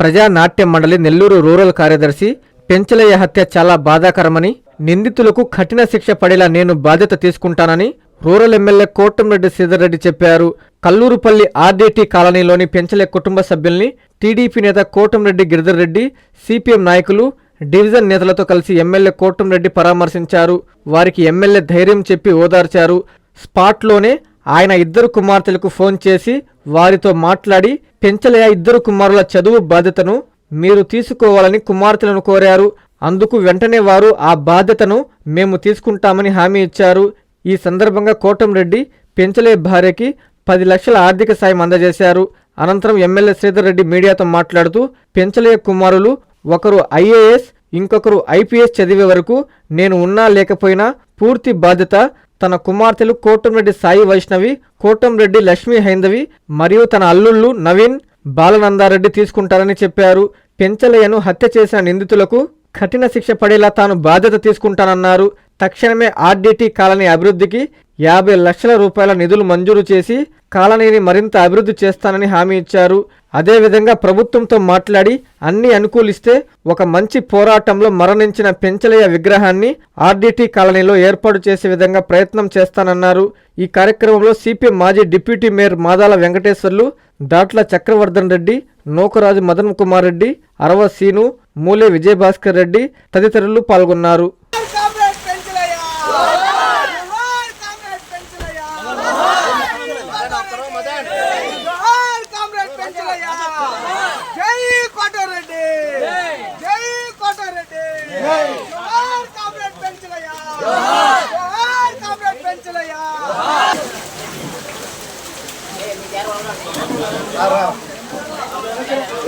ప్రజానాట్య మండలి నెల్లూరు రూరల్ కార్యదర్శి పెంచలయ్య హత్య చాలా బాధాకరమని నిందితులకు కఠిన శిక్ష పడేలా నేను బాధ్యత తీసుకుంటానని రూరల్ ఎమ్మెల్యే కోటంరెడ్డి సీధర్రెడ్డి రెడ్డి చెప్పారు. కల్లూరుపల్లి ఆర్డీటీ కాలనీలోని పెంచలే కుటుంబ సభ్యుల్ని టీడీపీ నేత కోటంరెడ్డి గిరిధర్ రెడ్డి సిపిఎం నాయకులు డివిజన్ నేతలతో కలిసి ఎమ్మెల్యే కోటంరెడ్డి పరామర్శించారు. వారికి ఎమ్మెల్యే ధైర్యం చెప్పి ఓదార్చారు. స్పాట్లోనే ఆయన ఇద్దరు కుమార్తెలకు ఫోన్ చేసి వారితో మాట్లాడి పెంచలయ్య ఇద్దరు కుమారుల చదువు బాధ్యతను మీరు తీసుకోవాలని కుమార్తెలను కోరారు. అందుకు వెంటనే వారు ఆ బాధ్యతను మేము తీసుకుంటామని హామీ ఇచ్చారు. ఈ సందర్భంగా కోటంరెడ్డి పెంచలే భార్యకి పది లక్షల ఆర్థిక సాయం అందజేశారు. అనంతరం ఎమ్మెల్యే శ్రీధర్ రెడ్డి మీడియాతో మాట్లాడుతూ పెంచలయ్య కుమారులు ఒకరు ఐఏఎస్ ఇంకొకరు ఐపీఎస్ చదివే వరకు నేను ఉన్నా లేకపోయినా పూర్తి బాధ్యత తన కుమార్తెలు కోటంరెడ్డి సాయి వైష్ణవి కోటంరెడ్డి లక్ష్మీ హైందవి మరియు తన అల్లుళ్ళు నవీన్ బాలనందారెడ్డి తీసుకుంటారని చెప్పారు. పెంచలయ్యను హత్య చేసిన నిందితులకు కఠిన శిక్ష పడేలా తాను బాధ్యత తీసుకుంటానన్నారు. తక్షణమే ఆర్డీటీ కాలనీ అభివృద్ధికి యాభై లక్షల రూపాయల నిధులు మంజూరు చేసి కాలనీని మరింత అభివృద్ధి చేస్తానని హామీ ఇచ్చారు. అదేవిధంగా ప్రభుత్వంతో మాట్లాడి అన్ని అనుకూలిస్తే ఒక మంచి పోరాటంలో మరణించిన పెంచలయ్య విగ్రహాన్ని ఆర్డీటీ కాలనీలో ఏర్పాటు చేసే విధంగా ప్రయత్నం చేస్తానన్నారు. ఈ కార్యక్రమంలో సిపిఎం మాజీ డిప్యూటీ మేయర్ మాదాల వెంకటేశ్వర్లు దాట్ల చక్రవర్ధన్ రెడ్డి నూకరాజు మదన్ కుమార్ రెడ్డి అరవ సీను మూలే విజయభాస్కర్ రెడ్డి తదితరులు పాల్గొన్నారు కామ్రేడ్ పెంచలయ్య జోహార్ కామ్రేడ్ పెంచలయ్య జోహార్ కామ్రేడ్ పెంచలయ్య జై కోటారెడ్డి జై కోటారెడ్డి జోహార్ కామ్రేడ్ పెంచలయ్య జోహార్ కామ్రేడ్ పెంచలయ్య ఏ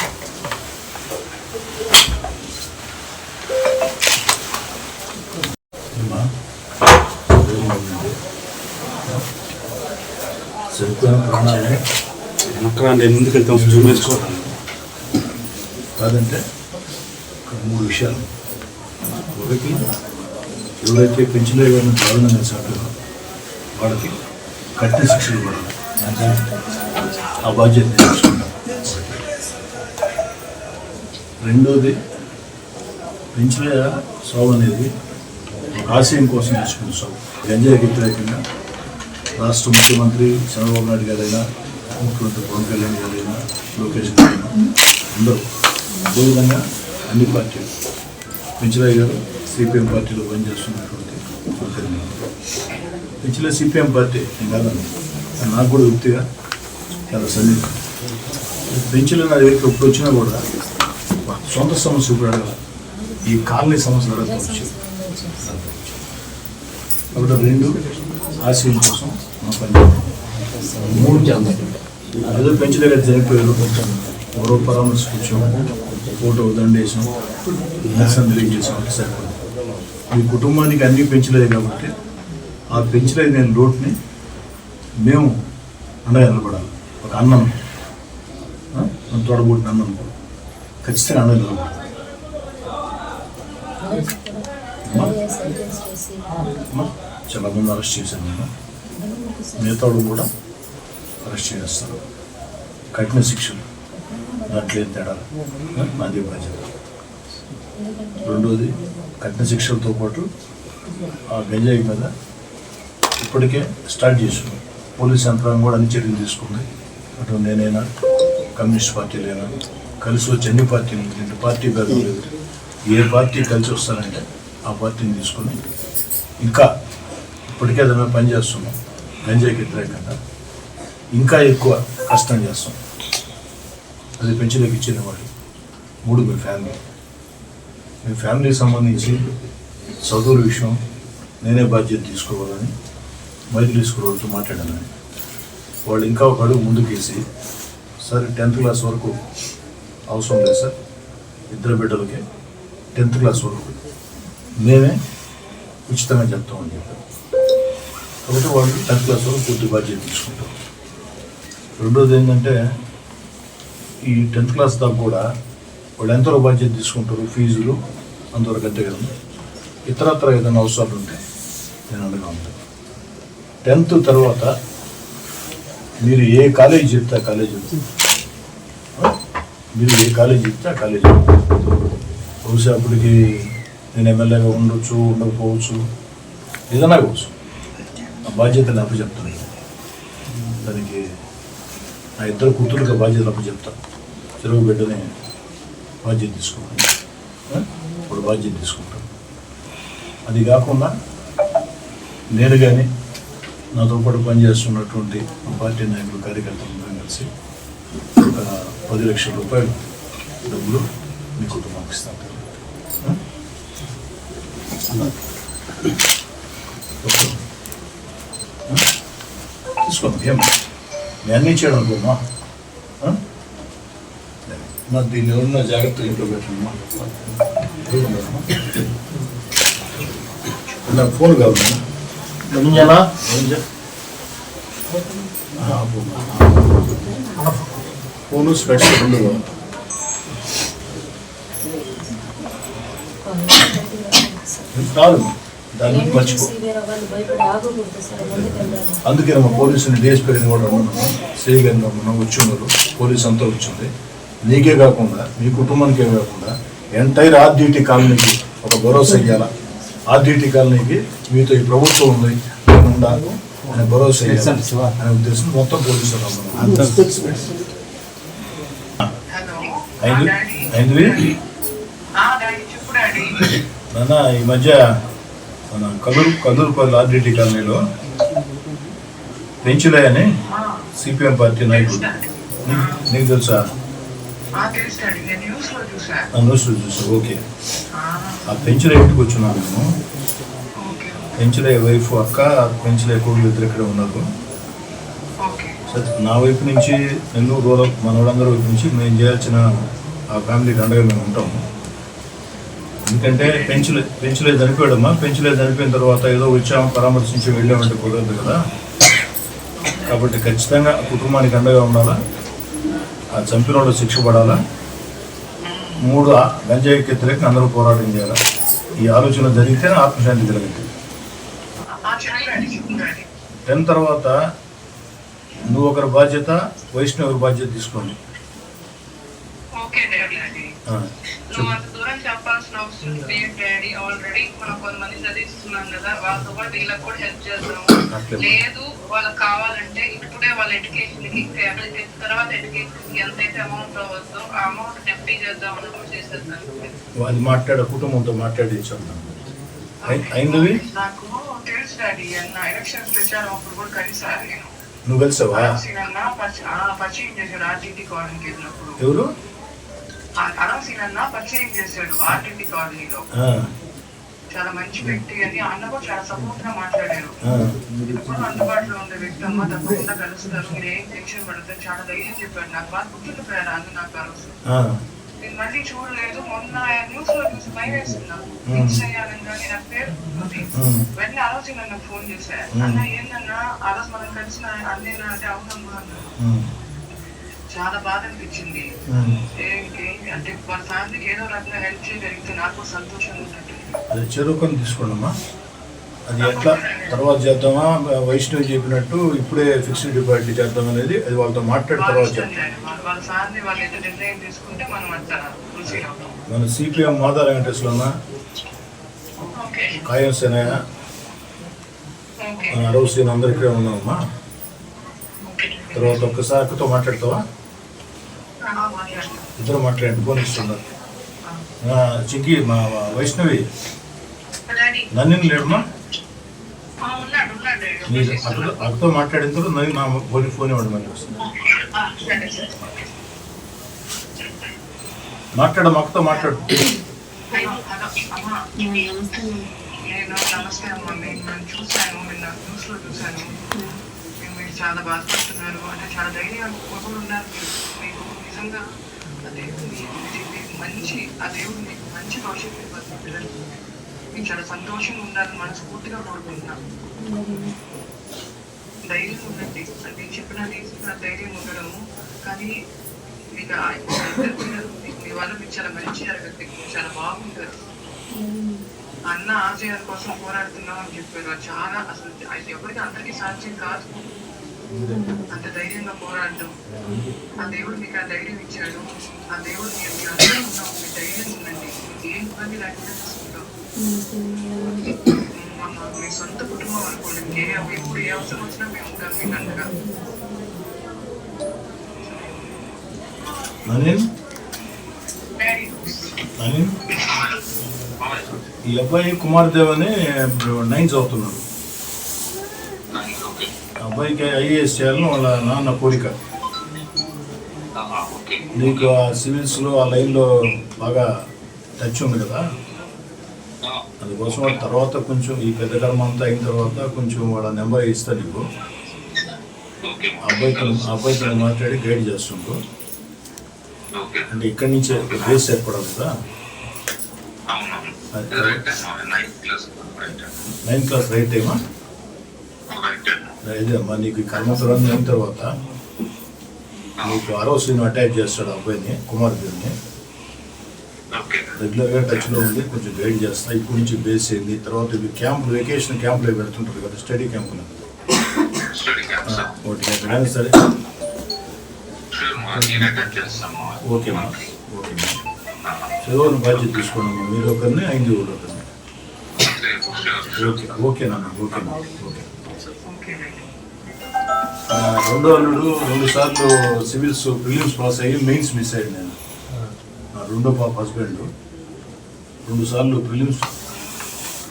ముందుకు వెళ్తాం జూమ్ వేసుకో కాదంటే మూడు విషయాలు. ఒకటి ఎవరైతే పెంచలే వారిని దారుణంగా చేశారో వాళ్ళకి కఠిన శిక్షలు పడాలి ఆ బాధ్యత రెండోది పెంచలే సాగు అనేది ఒక ఆశయం కోసం తెచ్చుకున్న సాగు గంజాయికి వ్యతిరేకంగా రాష్ట్ర ముఖ్యమంత్రి చంద్రబాబు నాయుడు గారైనా ముఖ్యమంత్రి పవన్ కళ్యాణ్ గారైనా లోకేష్ గారైనా అందరూ అదేవిధంగా అన్ని పార్టీలు పెంచలయ్య గారు సిపిఎం పార్టీలో పనిచేస్తున్నటువంటి పెంచలే సిపిఎం పార్టీ నేను కాదండి నాకు కూడా వృత్తిగా చాలా సన్నిహితం. పెంచలే నా దగ్గరికి ఎప్పుడు వచ్చినా కూడా సొంత సమస్య ఇప్పుడు అడగాలి. ఈ కాలనీ సమస్యలు అడగవచ్చు కాబట్టి రెండు ఆశయం కోసం మూడు అదేదో పెంచలేక చనిపోయారు ఎవరో కూర్చోం ఫోటో దండేసాం నిరసన తెలియజేసాం సరిపోదు. మీ కుటుంబానికి అన్నీ పెంచలేదు కాబట్టి ఆ పెంచలేదు నేను లోటుని మేము అండగా నిలబడాలి. ఒక అన్నం మన తోడబుట్టిన అన్నం ఖచ్చితంగా అండగా నిలబడాలి. చాలా మంది అరెస్ట్ చేశాను నేను మిగతాడు కూడా అరెస్ట్ చేస్తారు. కఠిన శిక్షలు. దాంట్లో ఏం తేడా? నాది బాధ్యత. రెండోది కఠిన శిక్షలతో పాటు ఆ గంజాయి మీద ఇప్పటికే స్టార్ట్ చేసాం పోలీస్ యంత్రాంగం కూడా అన్ని చర్యలు తీసుకుంది. అటు నేనైనా కమ్యూనిస్ట్ పార్టీలైనా కలిసి వచ్చి అన్ని పార్టీలు రెండు పార్టీ భేదం లేదు ఏ పార్టీ కలిసి వస్తారంటే ఆ పార్టీని తీసుకొని ఇంకా ఇప్పటికే దాని మీద పనిచేస్తున్నాం గంజాయికి వ్యతిరేకంగా ఇంకా ఎక్కువ కష్టం చేస్తాం. అది పెంచలేక ఇచ్చిన వాళ్ళు. మూడు మీ ఫ్యామిలీ. మీ ఫ్యామిలీకి సంబంధించి చదువుల విషయం నేనే బాధ్యత తీసుకోవాలని మైక్ వాళ్ళతో మాట్లాడాను వాళ్ళు ఇంకా ఒక అడుగు ముందుకేసి సరే టెన్త్ క్లాస్ వరకు అవసరం లేదు సార్. ఇద్దరు బిడ్డలకి టెన్త్ క్లాస్ వరకు మేమే ఉచితంగా చెప్తామని చెప్పారు. కాబట్టి వాళ్ళు టెన్త్ క్లాస్ వరకు పూర్తి బాధ్యత తీసుకుంటారు. రెండోది ఏంటంటే ఈ టెన్త్ క్లాస్ దాకా కూడా వాళ్ళు ఎంతవరకు బాధ్యత తీసుకుంటారు ఫీజులు అంతవరకు అంతే కదా? ఇతరత్ర ఏదైనా అవసరాలు ఉంటే నేను అండగా ఉంటాను టెన్త్ తర్వాత మీరు ఏ కాలేజీ చెప్తే ఆ కాలేజీ మీరు ఏ కాలేజ్ చెప్తే ఆ కాలేజ్ బహుశా అప్పటికి నేను ఎమ్మెల్యేగా ఉండొచ్చు ఉండకపోవచ్చు ఏదైనా కావచ్చు. బాధ్యతలు అప్పచెప్తాను దానికి నా ఇద్దరు కూతురుగా బాధ్యతలు అప్పచెప్తాను చెరువు బిడ్డని బాధ్యత తీసుకుంటాను ఇప్పుడు బాధ్యత తీసుకుంటాను అది కాకుండా నేను కానీ నాతో పాటు పనిచేస్తున్నటువంటి పార్టీ నాయకులు కార్యకర్తలందరం కలిసి ఒక పది లక్షల రూపాయలు డబ్బులు మీ కుటుంబానికి ఇస్తాను ఓకే. ఆ? తీసుకోండి ఏం నేను అన్నీ చేయడం అనుకోమా? ఆ? మరి దీన్ని ఉన్న జాగ్రత్తగా ఇంట్లో పెట్టండి నాకు ఫోన్ కావాలి. ఫోను స్పెట్స్ రెండు కావాలి కాదు. దాని గురించి మర్చిపో. అందుకే మా పోలీసుని డిఎస్పీ గారిని కూడా ఉన్నాము సిఐ గారిని ఉన్నాము వచ్చి ఉన్నారు. పోలీస్ అంతా వచ్చింది. నీకే కాకుండా మీ కుటుంబానికే కాకుండా ఎంటైర్ ఆర్డిటి కాలనీకి ఒక భరోసా ఇవ్వాలా ఆర్డిటి కాలనీకి మీతో ఈ ప్రభుత్వం ఉంది ఉండాలి అనే భరోసా ఇవ్వాలి అనే ఉద్దేశం. మొత్తం పోలీసులు అయింది? అయింది? నాన్న ఈ మధ్య మన కల్లూరు కల్లూరుపల్లి ఆర్డిటి కాలనీలో పెంచులే అని సిపిఎం పార్టీ నాయకుడు. నీకు తెలుసా? న్యూస్లో చూసా. ఓకే. ఆ పెంచులే ఇంటికి నేను ఓకే. పెంచులే వైఫ్ అక్క పెంచులే కొడుకు ఇద్దరు ఇక్కడ ఉన్నారు. నా వైపు నుంచి నెల్లూరు రూరల్ మన వాళ్ళందరి వైపు నుంచి మేము చేయాల్సిన ఆ ఫ్యామిలీకి అండగా మేము ఉంటాము ఎందుకంటే పెంచులే పెంచులే చనిపోయాడమ్మా. పెంచులే చనిపోయిన తర్వాత ఏదో వచ్చాము పరామర్శించి వెళ్ళామంటే కుదరదు కదా. కాబట్టి ఖచ్చితంగా ఆ కుటుంబానికి అండగా ఉండాలా? ఆ చంపిన వాళ్ళు శిక్ష పడాలా? మూడు వ్యతిరేకంగా అందరూ పోరాటం చేయాలా? ఈ ఆలోచన జరిగితేనే ఆత్మశాంతి చెప్పండి టెన్ తర్వాత నువ్వు ఒకరి బాధ్యత వైష్ణవ్ బాధ్యత తీసుకోండి. చెప్పు. దూరం చెప్పాల్సిన అవసరం లేదు డాడీ. ఆల్రెడీ మనం కొంతమంది చదివిస్తున్నాం కదా వాళ్ళతో పాటు వీళ్ళకి కూడా హెల్ప్ చేద్దాము అట్లే. లేదు వాళ్ళకి కావాలంటే ఇప్పుడే వాళ్ళ ఎడ్యుకేషన్కి తర్వాత ఎడ్యుకేషన్కి ఎంతైతే అమౌంట్ అవ్వద్దో ఆ అమౌంట్ డెప్టీ చేద్దాం అన్నప్పుడు చేసేద్దాం అది మాట్లాడే కుటుంబంతో మాట్లాడి ఇచ్చాను అయింది? నాకు తెలుసు డాడీ అన్న ఎలక్షన్స్ ప్రచారం అప్పుడు కూడా కలిసా నేను. నువ్వు కలిసావా? పరిచయం చేశాడు ఆర్టీటీ కాలనీకి వెళ్ళినప్పుడు. ఎవరు? అరవసీనన్న పరిచయం చేశాడు ఆర్టీటీ కాలనీలో. ఆ, చాలా మంచి వ్యక్తి అని అన్న కూడా చాలా సపోర్ట్గా మాట్లాడారు. ఆ, ఎప్పుడు అందుబాటులో ఉండే వ్యక్తి అమ్మ తప్పకుండా కలుస్తారు. మీరు ఏం టెన్షన్ పడతారు చాలా ధైర్యం చెప్పాడు నాకు బాగా గుర్తుండిపోయారు అన్న నాకు ఆ ఆ, నేను మళ్ళీ చూడలేదు. మొన్న న్యూస్లో చూసి భయం వేసింది నాకు మిస్ అయ్యానని నా పేరు వెంటనే ఆలోచన నాకు ఫోన్ చేశా అన్న ఏంటన్నా ఆ రోజు మనం కలిసిన అన్నేనా అంటే అవునమ్మా అన్నాడు. చాలా బాధ అనిపించింది. అంటే వాళ్ళ ఫ్యామిలీకి ఏదో రకంగా హెల్ప్ చేయగలిగితే నాకు సంతోషంగా ఉంటుంది అది చెరువుకొని తీసుకోండమ్మా. అది ఎట్లా? తర్వాత చేద్దామా? వైష్ణవి చెప్పినట్టు ఇప్పుడే ఫిక్స్డ్ డిపాజిట్ చేద్దాం అనేది అది వాళ్ళతో మాట్లాడిన తర్వాత మనం సిపిఎం మాదా వెంకటేశ్వరమ్మ? కాయం సేనయ్య? మన అరవ శ్రీని అందరు ఇక్కడే ఉన్నామమ్మా తర్వాత ఒక్కసారి అక్కతో మాట్లాడతావా. ఇద్దరు మాట్లాడండి ఫోన్ ఇస్తున్నారు. చిక్కి మా వైష్ణవి నన్ను లేడమ్మా? మీరు అక్కతో అక్కతో మాట్లాడిన తర్వాత నన్ను నా ఫోన్ ఫోన్ ఇవ్వండి మళ్ళీ వస్తుంది అక్కతో మాట్లాడు. నేను నేను చూశాను నిన్న చూశాను. మీరు చాలా బాధపడుతున్నారు అంటే చాలా ధైర్యం కూడా ఉన్నారు. మీరు మీకు నిజంగా ఆ దేవుడు మీ- మీకు మంచి ఆ దేవుడు మీకు మంచి భవిష్యత్తు ఇవ్వాలి మీ పిల్లలకి మీరు చాలా సంతోషంగా ఉండాలని మనస్ఫూర్తిగా కోరుకుంటున్నాను ధైర్యం ఉండండి. అంటే చెప్పిన తీసుకున్న ధైర్యం ఉండడము. కానీ మీకు ఇద్దరు పిల్లలు మీ- మీ వల్ల మీకు చాలా మంచి జరగదు చాలా బాగుంటారు. అన్న ఆశయాల కోసం పోరాడుతున్నాం అని చెప్పారు. చాలా అసలు అది ఎవరికి అందరికీ సాధ్యం కాదు. అంత ధైర్యంగా పోరాడడం. ఆ దేవుడు మీకు ఆ ధైర్యం ఇచ్చాడు. ఆ దేవుడు మీ అందరూ ఉన్నాం. మీ ధైర్యం మీకు ఏం ఇబ్బంది లేకుండా చూసుకుంటాం. మీ సొంత కుటుంబం అనుకోండి. ఏ ఎప్పుడు ఏ అవసరం వచ్చినా మేము ఉంటాం మీకు అండగా నవీన్ ఈ అబ్బాయి కుమార్దేవ్ అని నైన్ చదువుతున్నాడు అబ్బాయికి ఐఏఎస్ చేయాలని వాళ్ళ నాన్న కోరిక నీకు ఆ సివిల్స్లో ఆ లైన్లో బాగా టచ్ ఉంది కదా అందుకోసం వాడి తర్వాత కొంచెం ఈ పెద్ద కర్మ అంతా అయిన తర్వాత కొంచెం వాళ్ళ నెంబర్ ఇస్తా నీకు అబ్బాయితో అబ్బాయితో మాట్లాడి గైడ్ చేస్తుండ్రు అంటే ఇక్కడి నుంచే బేస్ ఏర్పడాలి కదా నైన్త్ క్లాస్ రైట్ టైమా ఇదే అమ్మా నీకు ఈ కర్మపురం అయిన తర్వాత నీకు ఆరో సీన్ అటాచ్ చేస్తాడు అబ్బాయిని కుమార్తెని రెగ్యులర్గా టచ్లో ఉండి కొంచెం గైడ్ చేస్తా. ఇప్పటి నుంచి బేస్ అయింది తర్వాత ఇవి క్యాంపులు వెకేషన్ క్యాంపులు పెడుతుంటారు కదా స్టడీ క్యాంపులు ఒకటి ఎక్కడైనా సరే. ఓకే మా. ఓకే మా. చదువుని బాధ్యత తీసుకోండి. మీరు ఒకరిని ఐదు ఒకరిని. ఓకే ఓకే నాన్న ఓకే ఓకే ఓకే. రెండో అల్లుడు రెండు సార్లు సివిల్స్ ప్రిలిమ్స్ పాస్ అయ్యి మెయిన్స్ మిస్ అయ్యాడు నేను. నా రెండో పాప హస్బెండ్ రెండు సార్లు ప్రిలిమ్స్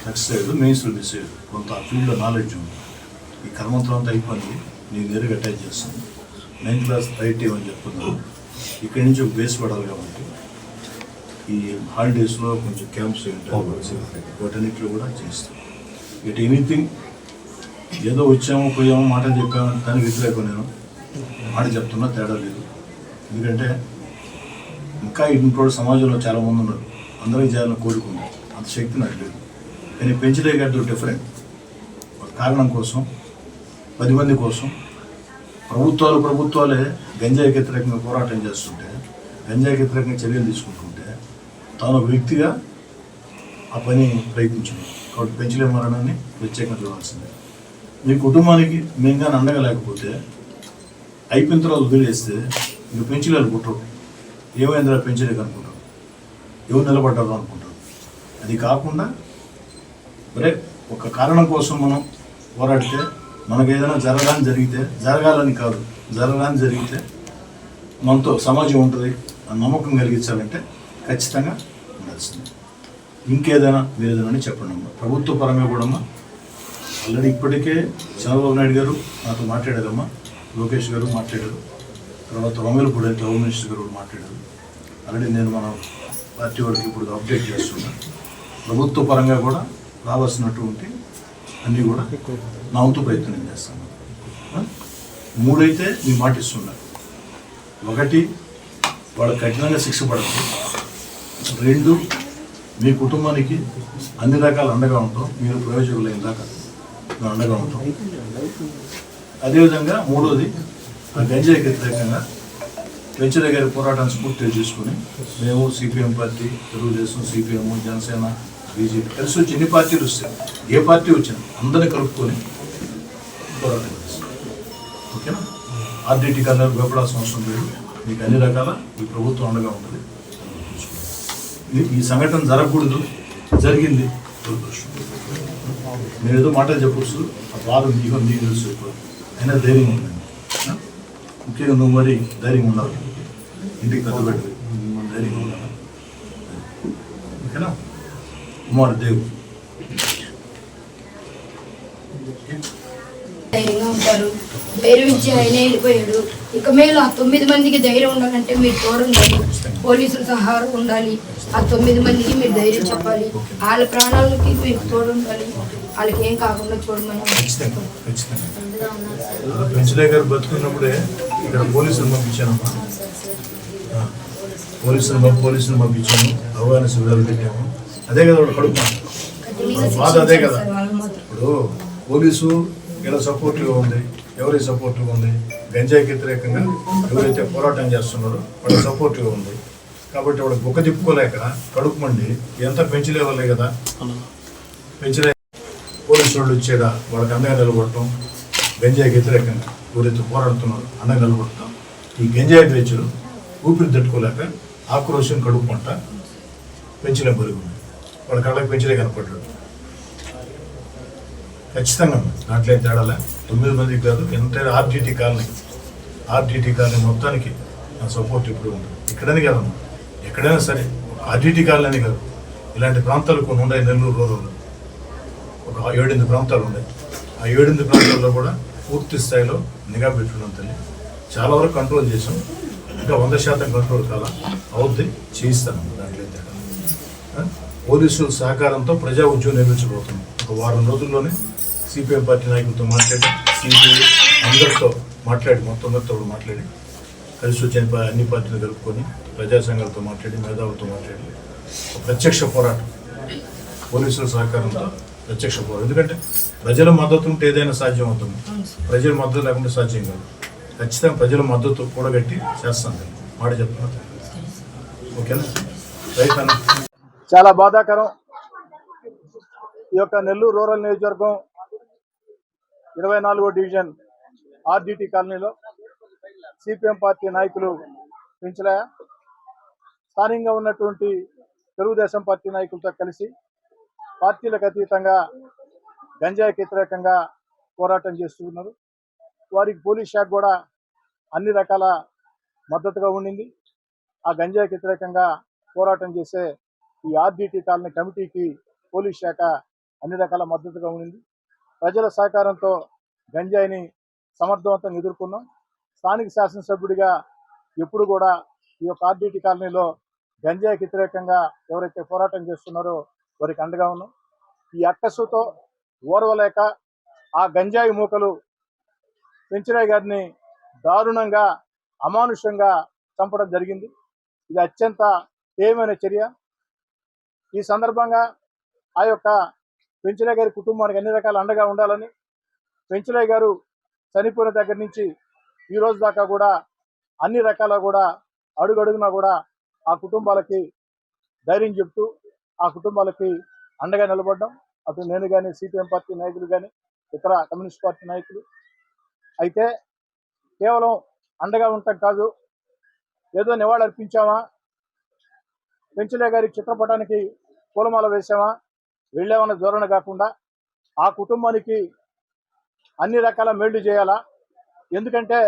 సక్సెస్ అయ్యాడు మెయిన్స్లో మిస్ అయ్యాడు. కొంత ఆ ఫీల్డ్లో నాలెడ్జ్ ఉంది. ఈ కర్మంతో అంతా అయిపోయింది. నేను నేరుగా అటాచ్ చేస్తాను. నైన్త్ క్లాస్ రైట్ అని చెప్తున్నాను. ఇక్కడి నుంచి ఒక బేస్ పడాలి కాబట్టి ఈ హాలిడేస్లో కొంచెం క్యాంప్స్ ఉంటాయి. వాటన్నిటిలో కూడా చేస్తాం ఇట్ ఎనీథింగ్ ఏదో వచ్చాము పోయాము మాట చెప్పాము దానికి వ్యతిరేకం నేను మాట చెప్తున్నా తేడా లేదు. ఎందుకంటే ఇంకా ఇంట్లో సమాజంలో చాలా మంది ఉన్నారు. అందరికీ చేయాలని కోరుకుంది అంత శక్తి నాకు లేదు. కానీ పెంచలే గారితో డిఫరెంట్ ఒక కారణం కోసం పది మంది కోసం ప్రభుత్వాలు ప్రభుత్వాలే గంజాయికి వ్యతిరేకంగా పోరాటం చేస్తుంటే గంజాయికి వ్యతిరేకంగా చర్యలు తీసుకుంటుంటే తాను వ్యక్తిగా ఆ పని ప్రయత్నించింది. కాబట్టి పెంచలే మరణాన్ని ప్రత్యేకంగా చూడాల్సిందే. మీ కుటుంబానికి మేము కానీ అండగా లేకపోతే అయిపోయిన తర్వాత వదిలేస్తే మీరు పెంచలేరు పుట్టరు ఏమైందిరా పెంచలేక అనుకుంటారు? ఎవరు నిలబడ్డారు అనుకుంటారు? అది కాకుండా మరే ఒక కారణం కోసం మనం పోరాడితే మనకు ఏదైనా జరగాలని జరిగితే జరగాలని కాదు జరగాలని జరిగితే మనతో సమాజం ఉంటుంది ఆ నమ్మకం కలిగించాలంటే ఖచ్చితంగా ఉండాల్సింది. ఇంకేదైనా వేరేదైనా చెప్పండి అమ్మా ప్రభుత్వ పరంగా కూడా అమ్మా ఆల్రెడీ ఇప్పటికే చంద్రబాబు నాయుడు గారు నాతో మాట్లాడారమ్మా. లోకేష్ గారు మాట్లాడారు. తర్వాత రొంగలపూడి అయితే మినిస్టర్ గారు కూడా మాట్లాడారు. ఆల్రెడీ నేను మన పార్టీ వాళ్ళకి ఇప్పుడు అప్డేట్ చేస్తున్నా. ప్రభుత్వ పరంగా కూడా రావాల్సినటువంటి అన్నీ కూడా నా వంతు ప్రయత్నం చేస్తాను. మూడైతే మీ మాట ఇస్తున్నారు ఒకటి వాళ్ళు కఠినంగా శిక్ష పడదు రెండు మీ కుటుంబానికి అన్ని రకాల అండగా ఉంటాం మీరు ప్రయోజకులైన దాకా. మేము అండగా ఉంటాం. అదేవిధంగా మూడోది ఆ గంజాయికి వ్యతిరేకంగా వెంచర్ గారి పోరాటాన్ని స్ఫూర్తిగా చేసుకుని మేము CPM party Telugu Desam CPM Janasena BJP కలిసి వచ్చి ఎన్ని పార్టీలు వస్తాయి ఏ పార్టీ వచ్చినా అందరినీ కలుపుకొని పోరాటం చేస్తాం. ఓకేనా? ఆర్డీటీ కన్నా భయపడాల్సిన అవసరం లేదు. మీకు అన్ని రకాల ఈ ప్రభుత్వం అండగా ఉంటుంది. ఈ- ఈ సంఘటన జరగకూడదు. జరిగింది. దురదృష్టం. నేను ఏదో మాటలు చెప్పొచ్చు. ఆ బాధ నీకు నీకు తెలుసు. ఇప్పుడు అయినా ధైర్యం ఉందండి ముఖ్యంగా నువ్వు మరి ధైర్యం ఉండాలి. ఇంటికి పెద్ద పెట్టు. ధైర్యం ఉండాలి. ఓకేనా? కుమార్ దేవ్. ధైర్యంగా ఉంటారు. ధైర్యం ఆయన వెళ్ళిపోయాడు. ఇక మేలు ఆ తొమ్మిది మందికి ధైర్యం ఉండాలంటే మీరు తోడుండాలి పోలీసులు సహారం ఉండాలి. ఆ తొమ్మిది మందికి మీరు ధైర్యం చెప్పాలి. వాళ్ళ ప్రాణాలకి మీరు తోడుండాలి. వాళ్ళకి ఏం కాకుండా చూడమని పెంచలే గారు బతుకున్నప్పుడే ఇక్కడ పోలీసులు పంపించానమ్మా పోలీసులు పోలీసులు పంపించాము. అవగాహన శిబిరాలు పెట్టాము. అదే కదా వాడు కడుపు బాధ అదే కదా. ఇప్పుడు పోలీసు ఇలా సపోర్టివ్గా ఉంది. ఎవరి సపోర్టివ్గా ఉంది? గంజాయికి వ్యతిరేకంగా ఎవరైతే పోరాటం చేస్తున్నారో వాళ్ళ సపోర్టివ్గా ఉంది. కాబట్టి వాడు బుక్క తిప్పుకోలేక కడుపు మండి ఎంత పెంచలేవాలే కదా. పెంచలే పోలీసు వాళ్ళు వచ్చేదా వాళ్ళకి అండగా నిలబడటం గంజాయికి వ్యతిరేకంగా ఎవరైతే పోరాడుతున్నారు అండగా నిలబడతాం ఈ గంజాయి బెంచులు ఊపిరి తట్టుకోలేక ఆక్రోశం కడుపు పంట పెంచలే బరుగు వాళ్ళ కళ్ళకి పెంచలే కనపడ్డాడు. ఖచ్చితంగా దాంట్లో ఏం తేడాలే? తొమ్మిది మందికి కాదు ఎంత ఆర్జీటీ కాలనీ. ఆర్జీటీ కాలనీ మొత్తానికి నా సపోర్ట్ ఇప్పుడు ఉంది. ఇక్కడనే కాదమ్మా ఎక్కడైనా సరే ఆర్జీటీ కాలనీ కాదు. ఇలాంటి ప్రాంతాలు కొన్ని ఉన్నాయి నెల్లూరు రోజుల్లో ఒక ఏడెనిమిది ప్రాంతాలు ఉన్నాయి. ఆ ఏడెనిమిది ప్రాంతాల్లో కూడా పూర్తి స్థాయిలో నిఘా పెట్టుకున్నాం తల్లి. చాలా వరకు కంట్రోల్ చేసాం ఇంకా వంద శాతం కంట్రోల్ కాల అవుద్ది చేయిస్తాను దాంట్లో ఏం తేడా పోలీసుల సహకారంతో ప్రజా ఉద్యోగం నిర్మించబోతుంది ఒక వారం రోజుల్లోనే సిపిఎం పార్టీ నాయకులతో మాట్లాడి సిపిఐ అందరితో మాట్లాడి మొత్తం అందరితో మాట్లాడి కలిసి వచ్చిన అన్ని పార్టీలు కలుపుకొని ప్రజా సంఘాలతో మాట్లాడి మేధావులతో మాట్లాడి ప్రత్యక్ష పోరాటం. పోలీసుల సహకారంతో ప్రత్యక్ష పోరాటం. ఎందుకంటే ప్రజల మద్దతు ఉంటే ఏదైనా సాధ్యం అవుతుంది ప్రజల మద్దతు లేకుండా సాధ్యం కాదు. ఖచ్చితంగా ప్రజల మద్దతు కూడగట్టి చేస్తాను నేను. మాట చెప్తున్నా ఓకేనా? రైట్ చాలా బాధాకరం. ఈ యొక్క నెల్లూరు రూరల్ నియోజకవర్గం ఇరవై నాలుగో డివిజన్ ఆర్డిటి కాలనీలో సిపిఎం పార్టీ నాయకులు పెంచలే. స్థానికంగా ఉన్నటువంటి తెలుగుదేశం పార్టీ నాయకులతో కలిసి పార్టీలకు అతీతంగా గంజాయికి వ్యతిరేకంగా పోరాటం చేస్తున్నారు వారికి పోలీస్ శాఖ కూడా అన్ని రకాల మద్దతుగా ఉండింది. ఆ గంజాయికి వ్యతిరేకంగా పోరాటం చేసే ఈ ఆర్డీటీ కాలనీ కమిటీకి పోలీస్ శాఖ అన్ని రకాల మద్దతుగా ఉండింది. ప్రజల సహకారంతో గంజాయిని సమర్థవంతంగా ఎదుర్కొన్నాం. స్థానిక శాసనసభ్యుడిగా ఎప్పుడు కూడా ఈ యొక్క ఆర్డీటీ కాలనీలో గంజాయికి వ్యతిరేకంగా ఎవరైతే పోరాటం చేస్తున్నారో వారికి అండగా ఉన్నాం. ఈ అక్కసుతో ఓర్వలేక ఆ గంజాయి మూకలు పెంచరాయ్ గారిని దారుణంగా అమానుషంగా చంపడం జరిగింది. ఇది అత్యంత తీవ్రమైన చర్య. ఈ సందర్భంగా ఆ యొక్క పెంచరాయ్ గారి కుటుంబానికి అన్ని రకాల అండగా ఉండాలని పెంచరాయ్ గారు చనిపోయిన దగ్గర నుంచి ఈ రోజు దాకా కూడా అన్ని రకాల కూడా అడుగడుగునా కూడా ఆ కుటుంబాలకి ధైర్యం చెప్తూ ఆ కుటుంబాలకి అండగా నిలబడ్డం. అటు నేను కానీ సిపిఎం పార్టీ నాయకులు కానీ ఇతర కమ్యూనిస్ట్ పార్టీ నాయకులు. అయితే కేవలం అండగా ఉండటం కాదు ఏదో నివాళి అర్పించామా పెంచలే గారి చిత్రపటానికి పూలమాల వేసామా వెళ్ళామన్న ధోరణ కాకుండా ఆ కుటుంబానికి అన్ని రకాల మేళ్ళు చేయాలా? ఎందుకంటే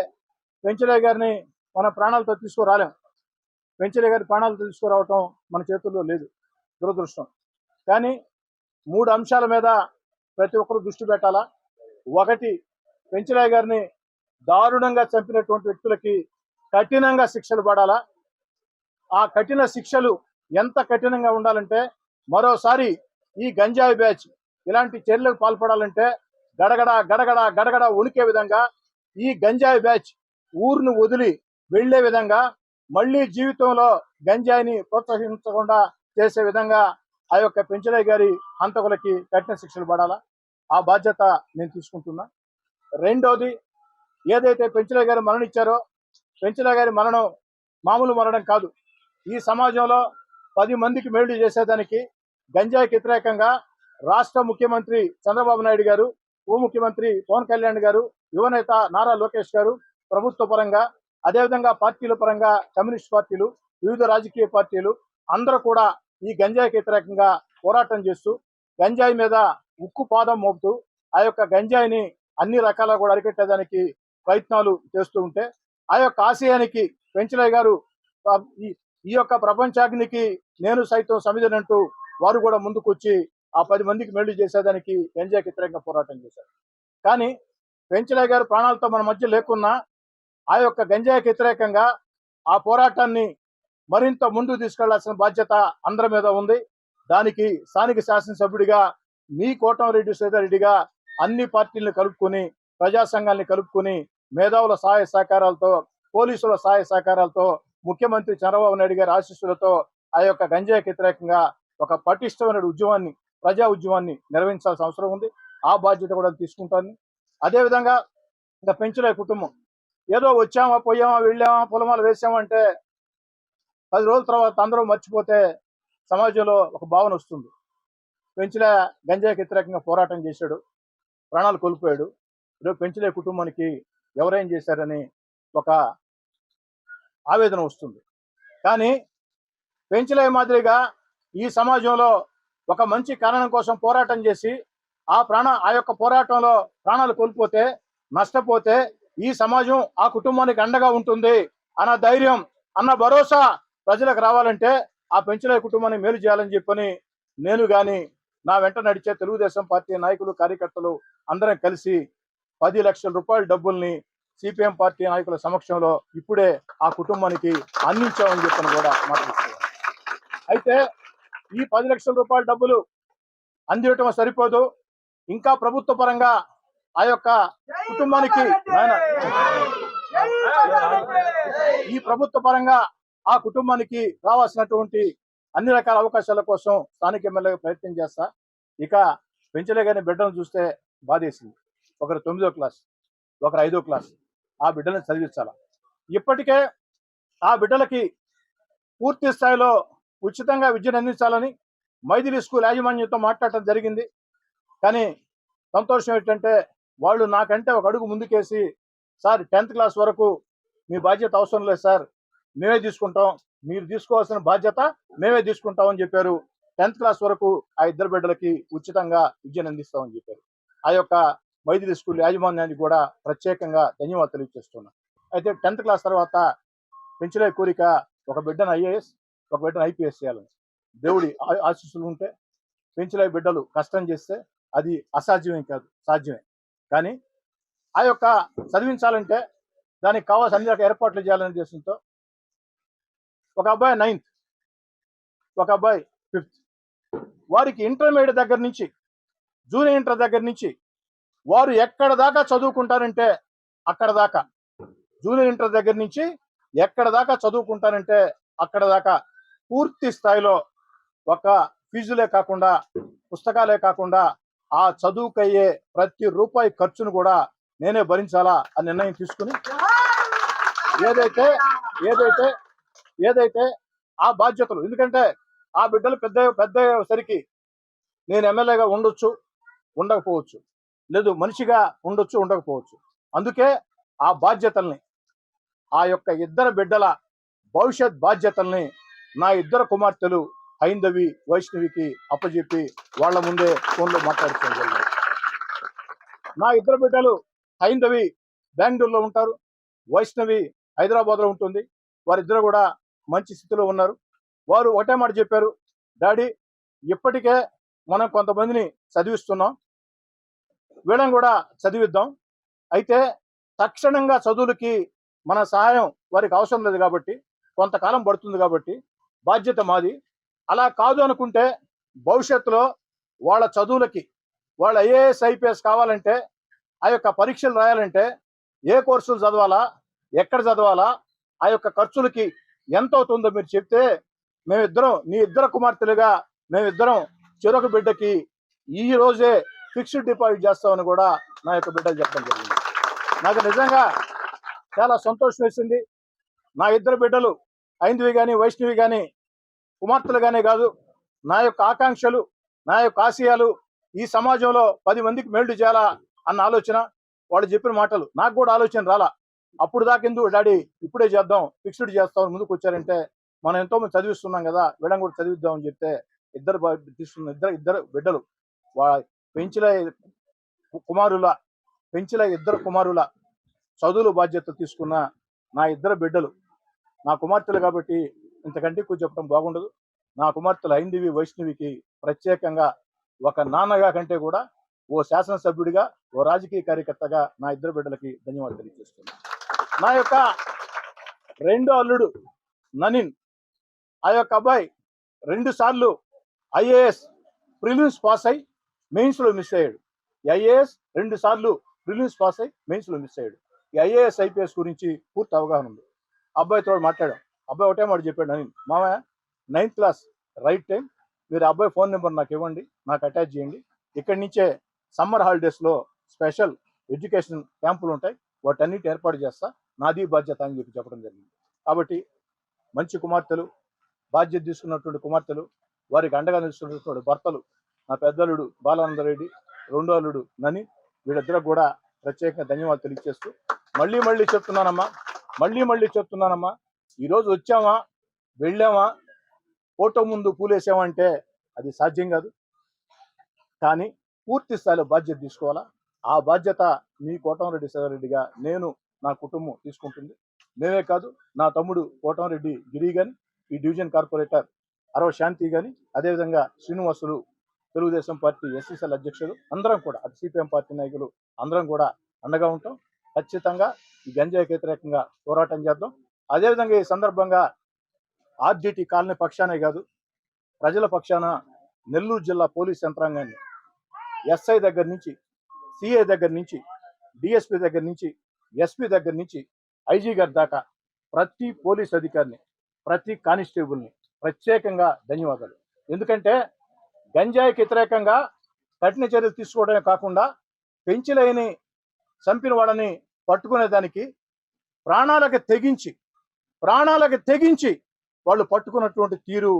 వెంచలే గారిని మన ప్రాణాలతో తీసుకురాలేం. వెంచలే గారి ప్రాణాలతో తీసుకురావటం మన చేతుల్లో లేదు దురదృష్టం. కానీ మూడు అంశాల మీద ప్రతి ఒక్కరు దృష్టి పెట్టాలా? ఒకటి పెంచలే గారిని దారుణంగా చంపినటువంటి వ్యక్తులకి కఠినంగా శిక్షలు పడాలా? ఆ కఠిన శిక్షలు ఎంత కఠినంగా ఉండాలంటే మరోసారి ఈ గంజాయి బ్యాచ్ ఇలాంటి చర్యలకు పాల్పడాలంటే గడగడ గడగడ గడగడ ఉనికే విధంగా ఈ గంజాయి బ్యాచ్ ఊరును వదిలి వెళ్ళే విధంగా మళ్ళీ జీవితంలో గంజాయిని ప్రోత్సహించకుండా చేసే విధంగా ఆ యొక్క పెంచలయ్య గారి హంతకులకి కఠిన శిక్షలు పడాలా? ఆ బాధ్యత నేను తీసుకుంటున్నా. రెండోది ఏదైతే పెంచలయ్య గారు మరణించారో పెంచలయ్య గారి మరణం మామూలు మరణం కాదు. ఈ సమాజంలో పది మందికి మేలు చేసేదానికి గంజాయికి వ్యతిరేకంగా రాష్ట్ర ముఖ్యమంత్రి చంద్రబాబు నాయుడు గారు ఉప ముఖ్యమంత్రి పవన్ కళ్యాణ్ గారు యువనేత నారా లోకేష్ గారు ప్రభుత్వ పరంగా అదేవిధంగా పార్టీల పరంగా కమ్యూనిస్ట్ పార్టీలు వివిధ రాజకీయ పార్టీలు అందరూ కూడా ఈ గంజాయికి వ్యతిరేకంగా పోరాటం చేస్తూ గంజాయి మీద ఉక్కు పాదం మోపుతూ ఆ యొక్క గంజాయిని అన్ని రకాల కూడా అరికట్టేదానికి ప్రయత్నాలు చేస్తూ ఉంటే ఆ యొక్క ఆశయానికి పెంచలయ్య గారు ఈ ఈ యొక్క ప్రపంచాగ్నికి నేను సైతం సమిధనంటూ వారు కూడా ముందుకొచ్చి ఆ పది మందికి మేళ్ళు చేసేదానికి గంజాయికి వ్యతిరేకంగా పోరాటం చేశారు. కానీ పెంచలయ్య గారు ప్రాణాలతో మన మధ్య లేకున్నా ఆ యొక్క గంజాయికి వ్యతిరేకంగా ఆ పోరాటాన్ని మరింత ముందుకు తీసుకెళ్ళాల్సిన బాధ్యత అందరి మీద ఉంది. దానికి స్థానిక శాసనసభ్యుడిగా మీ కోటంరెడ్డి శ్రీధర్రెడ్డిగా అన్ని పార్టీలను కలుపుకొని ప్రజా సంఘాలని కలుపుకొని మేధావుల సహాయ సహకారాలతో పోలీసుల సహాయ సహకారాలతో ముఖ్యమంత్రి చంద్రబాబు నాయుడు గారి ఆశీస్సులతో ఆ యొక్క గంజాయికి వ్యతిరేకంగా ఒక పటిష్టమైన ఉద్యమాన్ని ప్రజా ఉద్యమాన్ని నిర్వహించాల్సిన అవసరం ఉంది. ఆ బాధ్యత కూడా తీసుకుంటాను. అదేవిధంగా ఇంకా పెంచలే కుటుంబం. ఏదో వచ్చామా పోయామా వెళ్ళామా పొలమాలు వేసామంటే పది రోజుల తర్వాత అందరూ మర్చిపోతే సమాజంలో ఒక భావన వస్తుంది. పెంచుల గంజాయికి వ్యతిరేకంగా పోరాటం చేశాడు ప్రాణాలు కోల్పోయాడు. ఈరోజు పెంచలే కుటుంబానికి ఎవరేం చేశారని ఒక ఆవేదన వస్తుంది. కానీ పెంచలే మాదిరిగా ఈ సమాజంలో ఒక మంచి కారణం కోసం పోరాటం చేసి ఆ ప్రాణ ఆ యొక్క పోరాటంలో ప్రాణాలు కోల్పోతే నష్టపోతే ఈ సమాజం ఆ కుటుంబానికి అండగా ఉంటుంది అన్న ధైర్యం అన్న భరోసా ప్రజలకు రావాలంటే ఆ పెంచిన కుటుంబాన్ని మేలు చేయాలని చెప్పని నేను కానీ నా వెంట నడిచే తెలుగుదేశం పార్టీ నాయకులు కార్యకర్తలు అందరం కలిసి పది లక్షల రూపాయల డబ్బుల్ని సిపిఎం పార్టీ నాయకుల సమక్షంలో ఇప్పుడే ఆ కుటుంబానికి అందించామని చెప్పని కూడా మాట్లాడుతున్నాను. అయితే ఈ పది లక్షల రూపాయల డబ్బులు అందివ్వటం సరిపోదు. ఇంకా ప్రభుత్వ పరంగా ఆ యొక్క కుటుంబానికి ఈ ప్రభుత్వ పరంగా ఆ కుటుంబానికి రావాల్సినటువంటి అన్ని రకాల అవకాశాల కోసం స్థానిక ఎమ్మెల్యే ప్రయత్నం చేస్తా. ఇక పెంచలేకనే బిడ్డను చూస్తే బాధేసింది. ఒకరు తొమ్మిదో క్లాస్ ఒకరు ఐదో క్లాస్. ఆ బిడ్డలను చదివించాల. ఇప్పటికే ఆ బిడ్డలకి పూర్తి స్థాయిలో ఉచితంగా విద్యను అందించాలని మైథిలి స్కూల్ యాజమాన్యంతో మాట్లాడటం జరిగింది. కానీ సంతోషం ఏంటంటే వాళ్ళు నాకంటే ఒక అడుగు ముందుకేసి సార్ టెన్త్ క్లాస్ వరకు మీ బాధ్యత అవసరం లేదు సార్. మేమే తీసుకుంటాం. మీరు తీసుకోవాల్సిన బాధ్యత మేమే తీసుకుంటామని చెప్పారు. టెన్త్ క్లాస్ వరకు ఆ ఇద్దరు బిడ్డలకి ఉచితంగా విద్యను అందిస్తామని చెప్పారు. ఆ యొక్క మైథిలి స్కూల్ యాజమాన్యానికి కూడా ప్రత్యేకంగా ధన్యవాదాలు తెలియజేస్తున్నాను అయితే టెన్త్ క్లాస్ తర్వాత పెంచలే కోరిక ఒక బిడ్డను ఐఏఎస్ ఒక బిడ్డను ఐపీఎస్ చేయాలని దేవుడి ఆ- ఆశీస్సులు ఉంటే పెంచలే బిడ్డలు కష్టం చేస్తే అది అసాధ్యమే కాదు సాధ్యమే. కానీ ఆ యొక్క చదివించాలంటే దానికి కావాల్సిన అన్ని రకాల ఏర్పాట్లు చేయాలనే ఉద్దేశంతో ఒక అబ్బాయి నైన్త్ ఒక అబ్బాయి ఫిఫ్త్ వారికి ఇంటర్మీడియట్ దగ్గర నుంచి జూనియర్ ఇంటర్ దగ్గర నుంచి వారు ఎక్కడ దాకా చదువుకుంటారంటే అక్కడ దాకా. జూనియర్ ఇంటర్ దగ్గర నుంచి ఎక్కడ దాకా చదువుకుంటారంటే అక్కడ దాకా. పూర్తి స్థాయిలో ఒక ఫీజులే కాకుండా పుస్తకాలే కాకుండా ఆ చదువుకయ్యే ప్రతి రూపాయి ఖర్చును కూడా నేనే భరించాలా అని నిర్ణయం తీసుకుని ఏదైతే ఏదైతే ఏదైతే ఆ బాధ్యతలు ఎందుకంటే ఆ బిడ్డలు పెద్ద పెద్ద సరికి నేను ఎమ్మెల్యేగా ఉండొచ్చు ఉండకపోవచ్చు. లేదు మనిషిగా ఉండొచ్చు ఉండకపోవచ్చు. అందుకే ఆ బాధ్యతల్ని ఆ యొక్క ఇద్దరు బిడ్డల భవిష్యత్ బాధ్యతల్ని నా ఇద్దరు కుమార్తెలు హైందవి వైష్ణవికి అప్పచెప్పి వాళ్ళ ముందే ఫోన్లో మాట్లాడుకోవడం జరిగింది. నా ఇద్దరు బిడ్డలు హైందవి బెంగళూరులో ఉంటారు. వైష్ణవి హైదరాబాద్లో ఉంటుంది. వారిద్దరు కూడా మంచి స్థితిలో ఉన్నారు. వారు ఒకటే మాట చెప్పారు. డాడీ ఇప్పటికే మనం కొంతమందిని చదివిస్తున్నాం. వీళ్ళని కూడా చదివిద్దాం. అయితే తక్షణంగా చదువులకి మన సహాయం వారికి అవసరం లేదు కాబట్టి కొంతకాలం పడుతుంది కాబట్టి బాధ్యత మాది. అలా కాదు అనుకుంటే భవిష్యత్తులో వాళ్ళ చదువులకి వాళ్ళ ఐఏఎస్ ఐపీఎస్ కావాలంటే ఆ యొక్క పరీక్షలు రాయాలంటే ఏ కోర్సులు చదవాలా ఎక్కడ చదవాలా ఆ యొక్క ఖర్చులకి ఎంత అవుతుందో మీరు చెప్తే మేమిద్దరం నీ ఇద్దరు కుమార్తెలుగా మేమిద్దరం చెరొక బిడ్డకి ఈ రోజే ఫిక్స్డ్ డిపాజిట్ చేస్తామని కూడా నా యొక్క బిడ్డలు చెప్పడం జరిగింది. నాకు నిజంగా చాలా సంతోషం వేసింది. నా ఇద్దరు బిడ్డలు ఐందవి కానీ వైష్ణవి కానీ కుమార్తెలుగానే కాదు నా యొక్క ఆకాంక్షలు నా యొక్క ఆశయాలు ఈ సమాజంలో పది మందికి మేలు చేయాలా అన్న ఆలోచన వాళ్ళు చెప్పిన మాటలు. నాకు కూడా ఆలోచన రాలా. అప్పుడు దాకెందుకు డాడీ ఇప్పుడే చేద్దాం ఫిక్స్డ్ చేస్తాం ముందుకు వచ్చారంటే మనం ఎంతో మంది చదివిస్తున్నాం కదా వీళ్ళని కూడా చదివిద్దాం అని చెప్తే ఇద్దరు తీసుకున్న ఇద్దరు ఇద్దరు బిడ్డలు వాళ్ళ పెంచిన కుమారుల పెంచిన ఇద్దరు కుమారుల చదువుల బాధ్యత తీసుకున్న నా ఇద్దరు బిడ్డలు. నా కుమార్తెలు కాబట్టి ఇంతకంటే ఎక్కువ చెప్పడం బాగుండదు. నా కుమార్తెలు హైందవి వైష్ణవికి ప్రత్యేకంగా ఒక నాన్నగా కంటే కూడా ఓ శాసనసభ్యుడిగా ఓ రాజకీయ కార్యకర్తగా నా ఇద్దరు బిడ్డలకి ధన్యవాదాలు తెలియజేస్తున్నాను. నా యొక్క రెండో అల్లుడు ననిన్ ఆ యొక్క అబ్బాయి రెండు సార్లు ఐఏఎస్ ప్రిలిమ్స్ పాస్ అయి మెయిన్స్లో మిస్ అయ్యాడు. ఐఏఎస్ రెండు సార్లు ప్రిలిమ్స్ పాస్ అయి మెయిన్స్లో మిస్ అయ్యాడు. ఈ ఐఏఎస్ ఐపీఎస్ గురించి పూర్తి అవగాహన ఉంది. అబ్బాయితో మాట్లాడాం. అబ్బాయి ఒకటే మాట చెప్పాడు అని మామయ్య నైన్త్ క్లాస్ రైట్ టైం మీరు అబ్బాయి ఫోన్ నెంబర్ నాకు ఇవ్వండి నాకు అటాచ్ చేయండి. ఇక్కడి నుంచే సమ్మర్ హాలిడేస్లో స్పెషల్ ఎడ్యుకేషన్ క్యాంపులు ఉంటాయి. వాటన్నిటి ఏర్పాటు చేస్తా. నాది బాధ్యత అని చెప్పి చెప్పడం జరిగింది. కాబట్టి మంచి కుమార్తెలు బాధ్యత తీసుకున్నటువంటి కుమార్తెలు వారికి అండగా నిలుస్తున్నటువంటి భర్తలు నా పెద్దలుడు బాలానందరెడ్డి రెండో అల్లుడు నని వీళ్ళిద్దరికి కూడా ప్రత్యేకంగా ధన్యవాదాలు తెలియజేస్తూ మళ్ళీ మళ్ళీ చెప్తున్నానమ్మా మళ్ళీ మళ్ళీ చెప్తున్నానమ్మా. ఈరోజు వచ్చామా? వెళ్ళామా? ఫోటో ముందు పూలేసామంటే అది సాధ్యం కాదు. కానీ పూర్తి స్థాయిలో బాధ్యత తీసుకోవాలా? ఆ బాధ్యత మీ కోటంరెడ్డి శివరెడ్డిగా నేను నా కుటుంబం తీసుకుంటుంది. మేమే కాదు నా తమ్ముడు కోటంరెడ్డి గిరి గాని ఈ డివిజన్ కార్పొరేటర్ అరవ శాంతి కానీ అదేవిధంగా శ్రీనివాసులు తెలుగుదేశం పార్టీ ఎస్సీసీఎల్ అధ్యక్షులు అందరం కూడా అటు సిపిఎం పార్టీ నాయకులు అందరం కూడా అండగా ఉంటాం. ఖచ్చితంగా ఈ గంజాయికి వ్యతిరేకంగా పోరాటం చేద్దాం. అదేవిధంగా ఈ సందర్భంగా ఆర్జిటి కాలనీ పక్షానే కాదు ప్రజల పక్షాన నెల్లూరు జిల్లా పోలీస్ యంత్రాంగాన్ని ఎస్ఐ దగ్గర నుంచి సిఐ దగ్గర నుంచి డిఎస్పి దగ్గర నుంచి ఎస్పి దగ్గర నుంచి ఐజీ గారి దాకా ప్రతి పోలీస్ అధికారిని ప్రతి కానిస్టేబుల్ని ప్రత్యేకంగా ధన్యవాదాలు. ఎందుకంటే గంజాయికి వ్యతిరేకంగా కఠిన చర్యలు తీసుకోవడమే కాకుండా పెంచిలేని చంపిన వాళ్ళని పట్టుకునేదానికి ప్రాణాలకు తెగించి ప్రాణాలకు తెగించి వాళ్ళు పట్టుకున్నటువంటి తీరు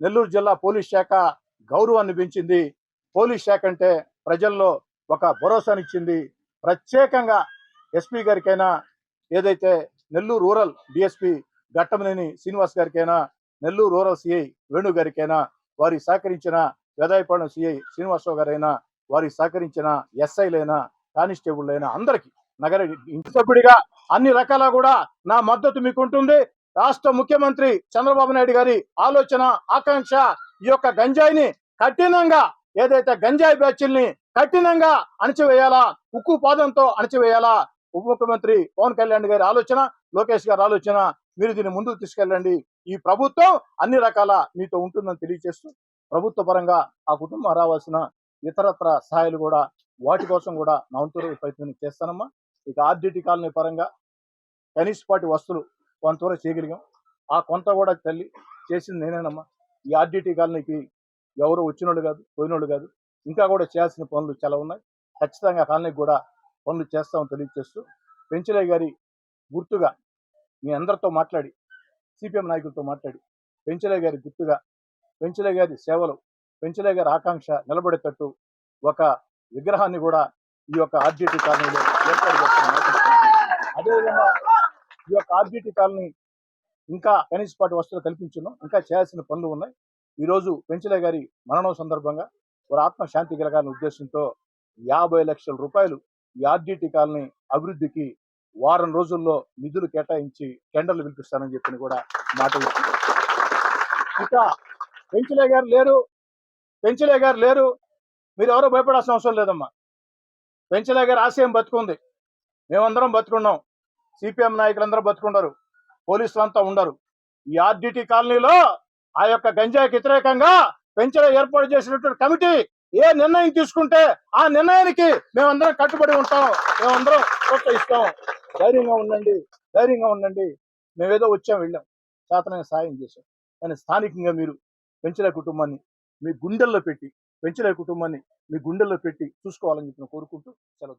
నెల్లూరు జిల్లా పోలీస్ శాఖ గౌరవాన్ని పెంచింది. పోలీస్ శాఖ అంటే ప్రజల్లో ఒక భరోసానిచ్చింది ప్రత్యేకంగా ఎస్పీ గారికైనా ఏదైతే నెల్లూరు రూరల్ డిఎస్పి ఘట్టమనేని శ్రీనివాస్ గారికైనా నెల్లూరు రూరల్ సిఐ వేణు గారికైనా వారి సహకరించిన వేదాయపాలెం సిఐ శ్రీనివాసరావు గారైనా వారి సహకరించిన ఎస్ఐలైనా కానిస్టేబుల్ అయినా అందరికీ నగర ఇంటి సభ్యుడిగా అన్ని రకాల కూడా నా మద్దతు మీకు ఉంటుంది రాష్ట్ర ముఖ్యమంత్రి చంద్రబాబు నాయుడు గారి ఆలోచన ఆకాంక్ష ఈ యొక్క గంజాయిని కఠినంగా ఏదైతే గంజాయి బ్యాచ్ల్ని కఠినంగా అణచివేయాలా ఉక్కు పాదంతో అణచివేయాలా? ఉప ముఖ్యమంత్రి పవన్ కళ్యాణ్ గారి ఆలోచన లోకేష్ గారి ఆలోచన మీరు దీన్ని ముందుకు తీసుకెళ్ళండి. ఈ ప్రభుత్వం అన్ని రకాల మీతో ఉంటుందని తెలియజేస్తూ ప్రభుత్వ పరంగా ఆ కుటుంబం రావాల్సిన ఇతరత్ర సహాయాలు కూడా వాటి కోసం కూడా నా వంతు ప్రయత్నం చేస్తానమ్మా. ఇక ఆర్డిటి కాలనీ పరంగా కనీసపాటి వస్తువులు కొంతవరకు చేయగలిగాం. ఆ కొంత కూడా తల్లి చేసింది నేనేనమ్మా. ఈ ఆర్డిటి కాలనీకి ఎవరు వచ్చినోళ్ళు కాదు పోయినోళ్ళు కాదు ఇంకా కూడా చేయాల్సిన పనులు చాలా ఉన్నాయి. ఖచ్చితంగా కాలనీకి కూడా పనులు చేస్తామని తెలియజేస్తూ పెంచలయ్య గారి గుర్తుగా మీ అందరితో మాట్లాడి సిపిఎం నాయకులతో మాట్లాడి పెంచలయ్య గారి గుర్తుగా పెంచలయ్య గారి సేవలు పెంచలయ్య గారి ఆకాంక్ష నిలబడేటట్టు ఒక విగ్రహాన్ని కూడా ఈ యొక్క ఆర్జీటీ కాలనీలో ఏర్పాటు అదేవిధంగా ఈ యొక్క ఆర్జిటి కాలనీ ఇంకా కనీసపాటి వస్తువులు కల్పించున్నాం ఇంకా చేయాల్సిన పనులు ఉన్నాయి. ఈ రోజు గారి మరణం సందర్భంగా వారి ఆత్మశాంతి కలగాలని ఉద్దేశంతో యాభై లక్షల రూపాయలు ఈ ఆర్డిటి కాలనీ అభివృద్ధికి వారం రోజుల్లో నిధులు కేటాయించి టెండర్లు పిలిపిస్తానని చెప్పి కూడా మాట ఇంకా ఇక పెంచలే గారు లేరు. పెంచలే గారు లేరు. మీరు ఎవరో భయపడాల్సిన అవసరం లేదమ్మా. పెంచలే గారి ఆశయం బతుకుంది. మేమందరం బతుకున్నాం. సిపిఎం నాయకులందరూ బతుకున్నారు పోలీసులు అంతా ఉండరు. ఈ ఆర్డిటి కాలనీలో ఆ యొక్క గంజాయికి వ్యతిరేకంగా పెంచలే ఏర్పాటు చేసినటువంటి కమిటీ ఏ నిర్ణయం తీసుకుంటే ఆ నిర్ణయానికి మేమందరం కట్టుబడి ఉంటాం. మేమందరం ప్రోత్సహిస్తాం. ధైర్యంగా ఉండండి. ధైర్యంగా ఉండండి. మేమేదో వచ్చాం వెళ్ళాం. చేతనైన సాయం చేశాం. కానీ స్థానికంగా మీరు పెంచలే కుటుంబాన్ని మీ గుండెల్లో పెట్టి పెంచలే కుటుంబాన్ని మీ గుండెల్లో పెట్టి చూసుకోవాలని చెప్పిన కోరుకుంటూ సెలవు